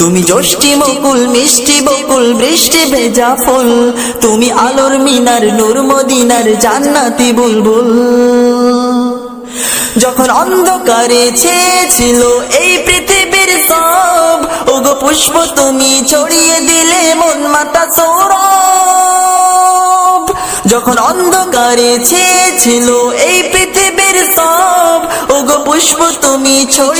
তুমি জ্যোষ্ঠি মুকুল মিষ্টি বকুল, বৃষ্টি ভেজা ফুল। তুমি আলোর মিনার, নূর মদিনার জান্নাতি বুলবুল। যখন অন্ধকারে ছেয়েছিল এই পৃথিবীর সব, ওগো পুষ্প তুমি ছড়িয়ে দিলে মন মাতা সৌরভ। যখন অন্ধকারে ছেয়েছিল এই পৃথিবীর সব, ওগো পুষ্প তুমি ছড়িয়ে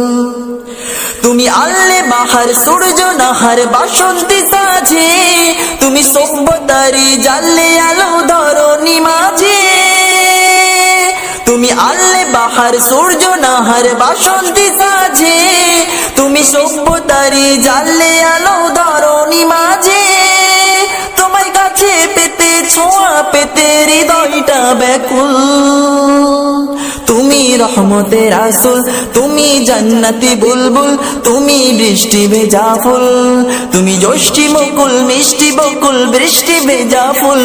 তুমি আল্লে বাহার, সূর্য নাহার, বাসন্তী সাজে। তুমি সভ্যতারি জানলে আলো ধরনি মাঝে। তুমি আল্লে বাহার, সূর্য নাহার, বাসন্তী সাজে। তুমি সভ্যতারি জানলে আলো ধরনি মাঝে। তোমার কাছে পেতে, ছোঁয়া পেতে হৃদয়টা ব্যাকুল। তুমি রহমতের আসল। তুমি জান্নাতি বুলবুল, তুমি বৃষ্টি ভেজা ফুল। তুমি জ্যোষ্ঠি বকুল মিষ্টি বকুল, বৃষ্টি ভেজা ফুল।